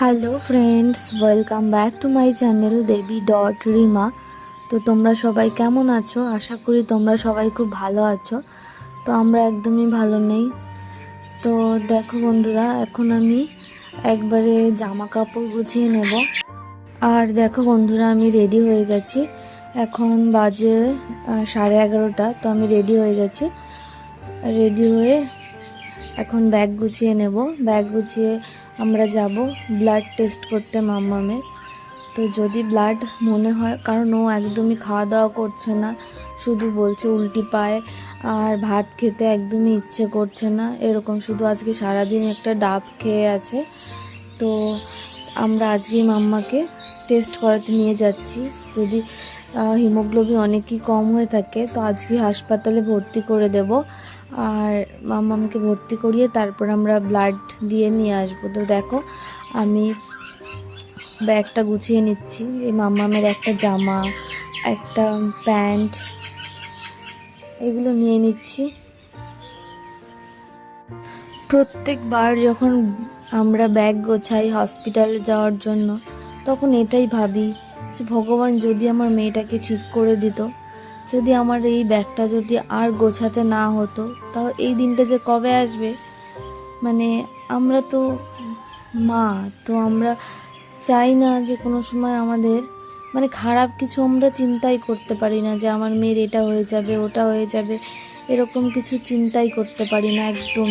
Hello friends welcome back to my channel Devi dot Rima তো তোমরা সবাই কেমন আছো? আশা করি তোমরা সবাই খুব ভালো আছো। তো আমরা একদমই ভালো নেই। তো দেখো বন্ধুরা, এখন আমি একবারে জামা কাপড় গুছিয়ে নেব। আর দেখো বন্ধুরা, আমি রেডি হয়ে গেছি। এখন বাজে সাড়ে এগারোটা, তো আমি রেডি হয়ে গেছি। রেডি হয়ে এখন ব্যাগ গুছিয়ে নেব। ব্যাগ গুছিয়ে আমরা যাব ব্লাড টেস্ট করতে মাম্মামের তো যদি ব্লাড মনে হয়, কারণ ও একদমই খাওয়া দাওয়া করছে না, শুধু বলছে উল্টি পায়, আর ভাত খেতে একদমই ইচ্ছে করছে না, এরকম শুধু আজকে সারাদিন একটা ডাব খেয়ে আছে। তো আমরা আজকেই মাম্মাকে টেস্ট করাতে নিয়ে যাচ্ছি। যদি হিমোগ্লোবিন অনেকই কম হয়ে থাকে, তো আজকে হাসপাতালে ভর্তি করে দেব। আর মাম্মামকে ভর্তি করিয়ে তারপর আমরা ব্লাড দিয়ে নিয়ে আসব। তো দেখো, আমি ব্যাগটা গুছিয়ে নিচ্ছি। এই মাম্মামের একটা জামা, একটা প্যান্ট, এগুলো নিয়ে নিচ্ছি। প্রত্যেকবার যখন আমরা ব্যাগ গোছাই হসপিটালে যাওয়ার জন্য, তখন এটাই ভাবি যে ভগবান যদি আমার মেয়েটাকে ঠিক করে দিত যদি আমার এই ব্যাগটা যদি আর গোছাতে না হতো, তাও এই দিনটা যে কবে আসবে? মানে আমরা তো মা, তো আমরা চাই না যে কোনো সময় আমাদের মানে খারাপ কিছু আমরা চিন্তাই করতে পারি না যে আমার মেয়ের এটা হয়ে যাবে, ওটা হয়ে যাবে, এরকম কিছু চিন্তাই করতে পারি না একদম।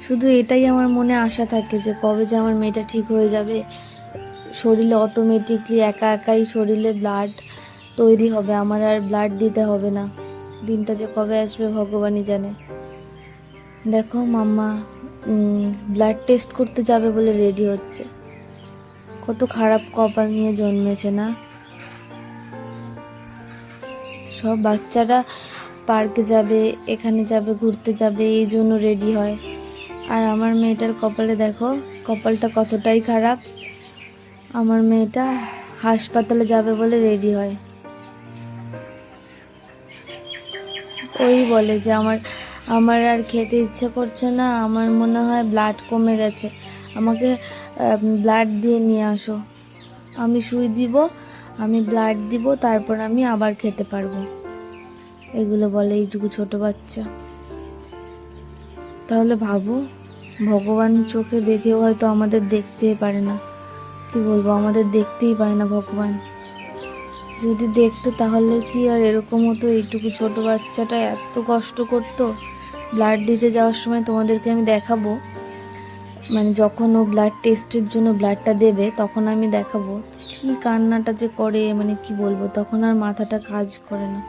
শুধু এটাই আমার মনে আশা থাকে যে কবে যে আমার মেয়েটা ঠিক হয়ে যাবে। শরীরে অটোমেটিকলি একা একাই শরীরে ব্লাড তৈরি হবে, আমার আর ব্লাড দিতে হবে না। দিনটা যে কবে আসবে ভগবানই জানে। দেখো মাম্মা ব্লাড টেস্ট করতে যাবে বলে রেডি হচ্ছে। কত খারাপ কপাল নিয়ে জন্মেছে না? সব বাচ্চারা পার্কে যাবে, এখানে যাবে, ঘুরতে যাবে, এই জন্য রেডি হয়। আর আমার মেয়েটার কপালে দেখো, কপালটা কতটাই খারাপ। আমার মেয়েটা হাসপাতালে যাবে বলে রেডি হয়। ওই বলে যে আমার আমার আর খেতে ইচ্ছে করছে না, আমার মনে হয় ব্লাড কমে গেছে। আমাকে ব্লাড দিয়ে নিয়ে আসো। আমি সুই দিব, আমি ব্লাড দিব, তারপর আমি আবার খেতে পারব। এগুলো বলে এইটুকু ছোট বাচ্চা। তাহলে ভাবো, ভগবান চোখে দেখেও হয়তো আমাদের দেখতেই পারে না। কি বলব, আমাদের দেখতেই পায় না ভগবান। যদি দেখতো তাহলে কি আর এরকম হতো? এইটুকু ছোট বাচ্চাটা এত কষ্ট করতো। ব্লাড দিতে যাওয়ার সময় তোমাদেরকে আমি দেখাবো। মানে যখন ও ব্লাড টেস্টের জন্য ব্লাডটা দেবে, তখন আমি দেখাবো। কি কান্নাটা যে করে মানে কি বলব? তখন আর মাথাটা কাজ করে না।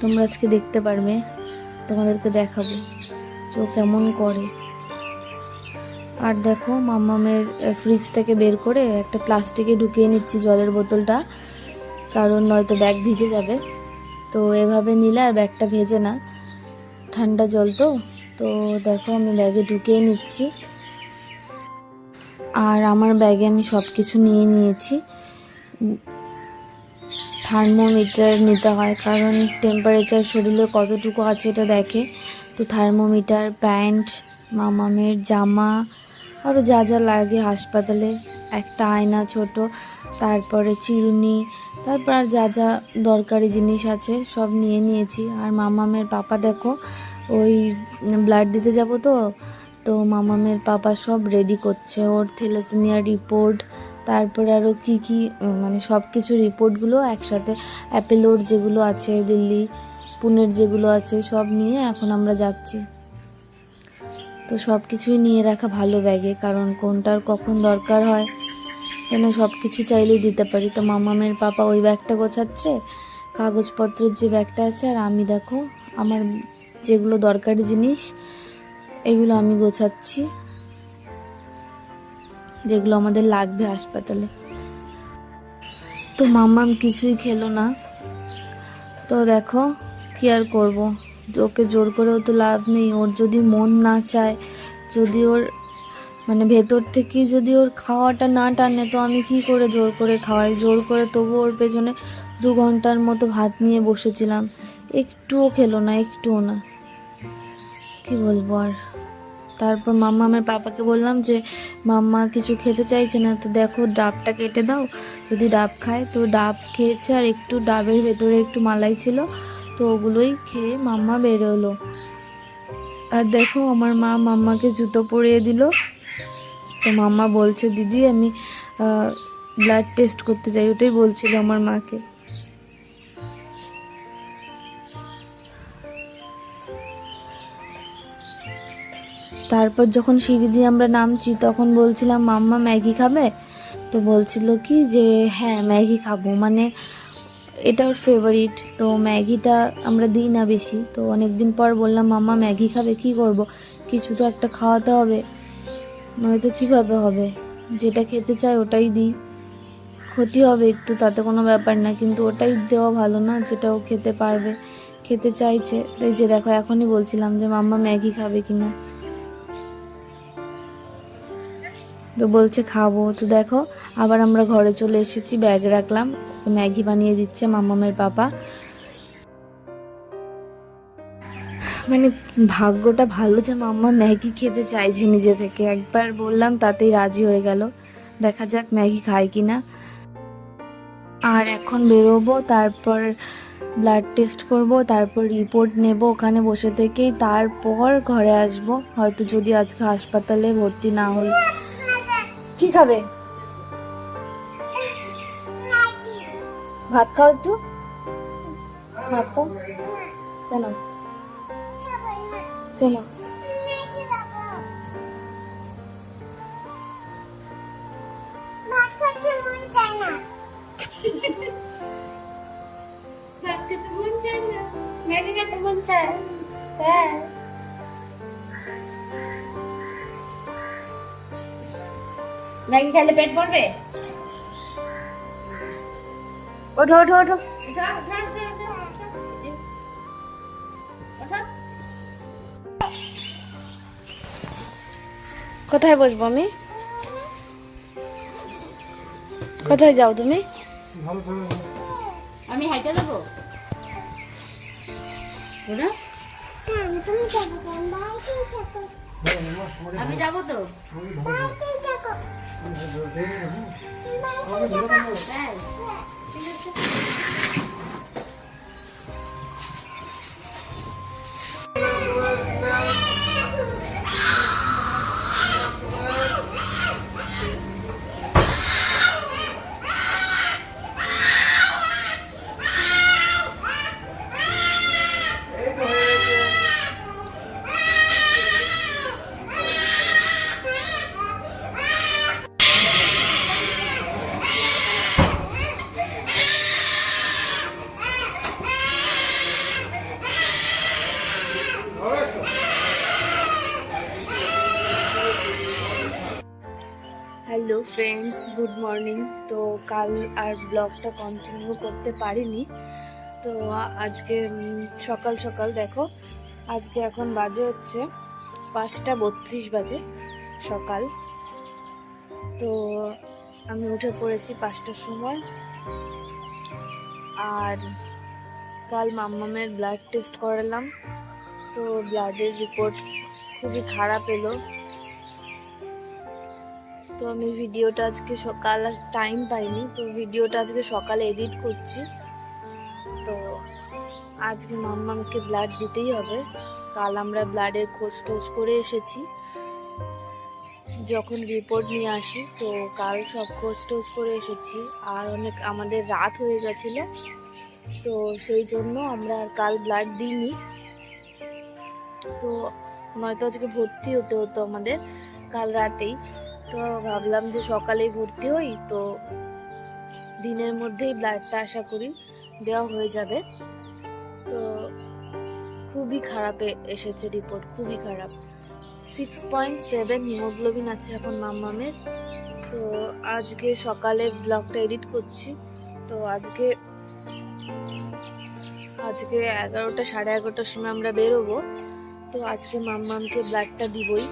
তোমরা আজকে দেখতে পারবে। তোমাদেরকে দেখাবো। যে কেমন করে। আর দেখো মাম্মামের ফ্রিজ থেকে বের করে একটা প্লাস্টিকে ঢুকিয়ে নিচ্ছি জলের বোতলটা, কারণ নয়তো ব্যাগ ভিজে যাবে। তো এভাবে নিলে আর ব্যাগটা ভেজে না। ঠান্ডা জল তো তো দেখো আমি ব্যাগে ঢুকিয়ে নিচ্ছি। আর আমার ব্যাগে আমি সব কিছু নিয়ে নিয়েছি। থার্মোমিটার নিতে হয়, কারণ টেম্পারেচার শরীরে কতটুকু আছে এটা দেখে। তো থার্মোমিটার প্যান্ট মামামের জামা আরও যা যা লাগে হাসপাতালে। একটা আয়না ছোট, তারপরে চিরুনি, তারপর আর যা যা দরকারি জিনিস আছে সব নিয়ে নিয়েছি। আর মামামের পাপা দেখো, ওই ব্লাড দিতে যাব তো তো মামামের পাপা সব রেডি করছে। ওর থ্যালাসেমিয়া রিপোর্ট তারপরে আরও কী কী মানে সব কিছু রিপোর্টগুলো একসাথে অ্যাপেলোর যেগুলো আছে দিল্লি, পুনের যেগুলো আছে সব নিয়ে এখন আমরা যাচ্ছি। তো সব কিছুই নিয়ে রাখা ভালো ব্যাগে, কারণ কোনটার কখন দরকার হয়, যেন সব কিছু চাইলেই দিতে পারি। তো মামামের পাপা ওই ব্যাগটা গোছাচ্ছে, কাগজপত্রের যে ব্যাগটা আছে, আর আমি দেখো, আমার যেগুলো দরকারি জিনিস, এগুলো আমি গোছাচ্ছি, যেগুলো আমাদের লাগবে হাসপাতালে। তো মাম্মাম কিছুই খেলো না। তো দেখো, কি আর করব? ওকে জোর করেও তো লাভ নেই। ওর যদি মন না চায়, যদি ওর মানে ভেতর থেকে যদি ওর খাওয়াটা না টানে, তো আমি কি করে জোর করে খাওয়াই? জোর করে তবু ওর পেছনে দু ঘণ্টার মতো ভাত নিয়ে বসেছিলাম। একটুও খেলো না, একটুও না। কি বলব আর? তারপর মাম্মা আমার পাপাকে বললাম যে, মাম্মা কিছু খেতে চাইছে না, তো দেখো ডাবটা কেটে দাও। যদি ডাব খায়, তো ডাব খেয়েছে আর একটু ডাবের ভেতরে একটু মালাই ছিল। তো ওগুলোই খেয়ে মাম্মা বেরোলো। আর দেখো আমার মা মাম্মাকে জুতো পরিয়ে দিল। তো মাম্মা বলছে, দিদি, আমি ব্লাড টেস্ট করতে যাই। ওটাই বলছিল আমার মাকে। তারপর যখন সিঁড়ি দিয়ে আমরা নামছি, তখন বলছিলাম, মাম্মা ম্যাগি খাবে? তো বলছিল কি যে হ্যাঁ ম্যাগি খাব। মানে এটা ওর ফেভারিট তো ম্যাগিটা আমরা দিই না বেশি। তো অনেক দিন পর বললাম মাম্মা ম্যাগি খাবে, কি করব? কিছু তো একটা খাওয়াতে হবে। নয়তো কীভাবে হবে? যেটা খেতে চায় ওটাই দিই। ক্ষতি হবে একটু, তাতে কোনো ব্যাপার না। কিন্তু ওটাই দেওয়া ভালো না, যেটা ও খেতে পারবে, খেতে চাইছে। তাই যে দেখো, এখনই বলছিলাম যে মাম্মা ম্যাগি খাবে কিনা তো বলছে, খাব। তো দেখো, আবার আমরা ঘরে চলে এসেছি, ব্যাগ রাখলাম। ওকে ম্যাগি বানিয়ে দিচ্ছে মাম্মামের পাপা। মানে ভাগ্যটা ভালো যে মাম্মা ম্যাগি খেতে চাইছে নিজে থেকে। একবার বললাম তাতেই রাজি হয়ে গেল। দেখা যাক ম্যাগি খায় কি না আর এখন বেরোবো, তারপর ব্লাড টেস্ট করব, তারপর রিপোর্ট নেব ওখানে বসে থেকেই। তারপর ঘরে আসব। হয়তো যদি আজকে হাসপাতালে ভর্তি না হই। কি খাবে? ভাত খাও একটু। ভাত খাও। কেন? কেন? হ্যাঁ। ম্যাগি খেলে পেট ভরবে? ওঠো ওঠো ওঠো। কোথায় বসবো আমি? কোথায় যাও তুমি? আমি হাইটা দেবো আমি যাব তো। হ্যাঁ। ঠিক আছে হ্যালো ফ্রেন্ডস, গুড মর্নিং। তো কাল আর ব্লগটা কন্টিনিউ করতে পারিনি। তো আজকে সকাল সকাল দেখো, আজকে এখন বাজে হচ্ছে পাঁচটা বত্রিশ বাজে সকাল। তো আমি উঠে পড়েছি পাঁচটার সময়। আর কাল মাম্মামের ব্লাড টেস্ট করালাম। তো ব্লাডের রিপোর্ট খুবই খারাপ এলো। তো আমি ভিডিওটা আজকে সকাল টাইম পাইনি, তো ভিডিওটা আজকে সকালে এডিট করছি। তো আজকে মাম্মামকে ব্লাড দিতেই হবে। কাল আমরা ব্লাডের খোঁজ টোজ করে এসেছি। যখন রিপোর্ট নিয়ে আসি, তো কাল সব খোঁজ টোজ করে এসেছি। আর অনেক আমাদের রাত হয়ে গেছিল, তো সেই জন্য আমরা কাল ব্লাড দিইনি। তো নয়তো আজকে ভর্তি হতে হতো আমাদের কাল রাতেই। তো ভাবলাম যে সকালেই ভর্তি হই, তো দিনের মধ্যেই ব্লাডটা আশা করি দেওয়া হয়ে যাবে। তো খুবই খারাপ এসেছে রিপোর্ট, খুবই খারাপ। সিক্স পয়েন্ট সেভেন হিমোগ্লোবিন আছে এখন মাম্মামের তো আজকে সকালে ব্লগটা এডিট করছি। তো আজকে আজকে এগারোটা, সাড়ে এগারোটার সময় আমরা বেরোবো। তো আজকে মাম্মামকে ব্লাডটা দিবই।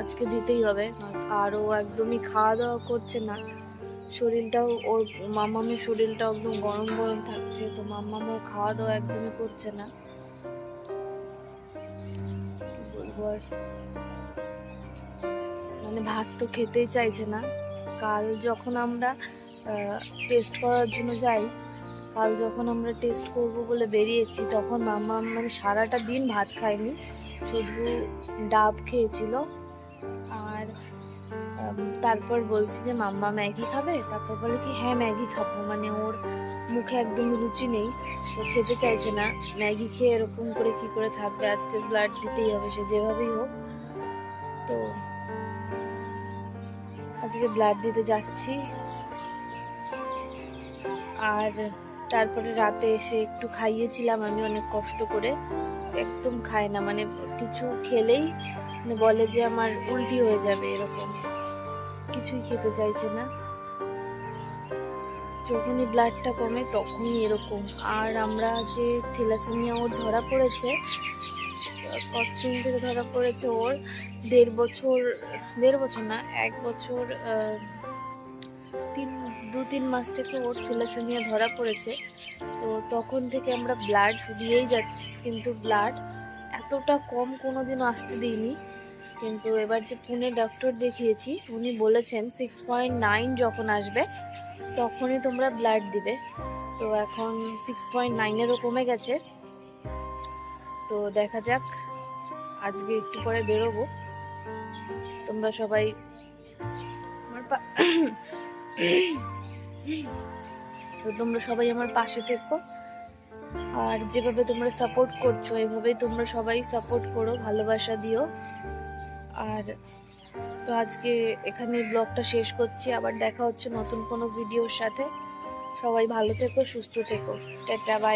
আজকে দিতেই হবে আর ও একদমই খাওয়া দাওয়া করছে না। শরীরটাও ওর মামামের শরীরটাও একদম গরম গরম থাকছে, তো মাম্মামও খাওয়া দাওয়া একদমই করছে না। মানে ভাত তো খেতেই চাইছে না। কাল যখন আমরা টেস্ট করার জন্য যাই, কাল যখন আমরা টেস্ট করব বলে বেরিয়েছি, তখন মামা মানে সারাটা দিন ভাত খায়নি, শুধু ডাব খেয়েছিল। আর তারপর বলছি যে, মাম্মা ম্যাগি খাবে? তারপর বলে কি হ্যাঁ ম্যাগি খাব। মানে ওর মুখে একদম রুচি নেই। ও খেতে চাইছে না। ম্যাগি খেয়ে এরকম করে কি করে থাকবে? আজকে ব্লাড দিতেই হবে সে যেভাবেই হোক। তো আজকে ব্লাড দিতে যাচ্ছি। আর তারপরে রাতে এসে একটু খাইয়েছিলাম। আমি অনেক কষ্ট করে। একদম খায় না। মানে কিছু খেলেই বলে যে আমার উল্টি হয়ে যাবে এরকম। কিছুই খেতে চাইছে না। যখনই ব্লাডটা কমে তখনই এরকম। আর আমরা যে থ্যালাসেমিয়া ওর ধরা পড়েছে, কতদিন থেকে ধরা পড়েছে ওর, দেড় বছর দেড় বছর না, এক বছর তিন, দু তিন মাস থেকে ওর থ্যালাসেমিয়া ধরা পড়েছে। তো তখন থেকে আমরা ব্লাড দিয়েই যাচ্ছি। কিন্তু ব্লাড এতটা কম কোনোদিনও আসতে দিইনি কিন্তু এবার যে পুনে ডক্টর দেখিয়েছি, উনি বলেছেন সিক্স পয়েন্ট নাইন যখন আসবে, তখনই তোমরা ব্লাড দিবে। তো এখন সিক্স পয়েন্ট নাইনেরও কমে গেছে। তো দেখা যাক, আজকে একটু পরে বেরোবো। তোমরা সবাই আমার তো তোমরা সবাই আমার পাশে থেকো। আর যেভাবে তোমরা সাপোর্ট করছ, এভাবেই তোমরা সবাই সাপোর্ট করো, ভালোবাসা দিও। আর তো আজকে এখানে ব্লগটা শেষ করছি। আবার দেখা হচ্ছে নতুন কোনো ভিডিওর সাথে। সবাই ভালো থেকো, সুস্থ থেকো। Tata bye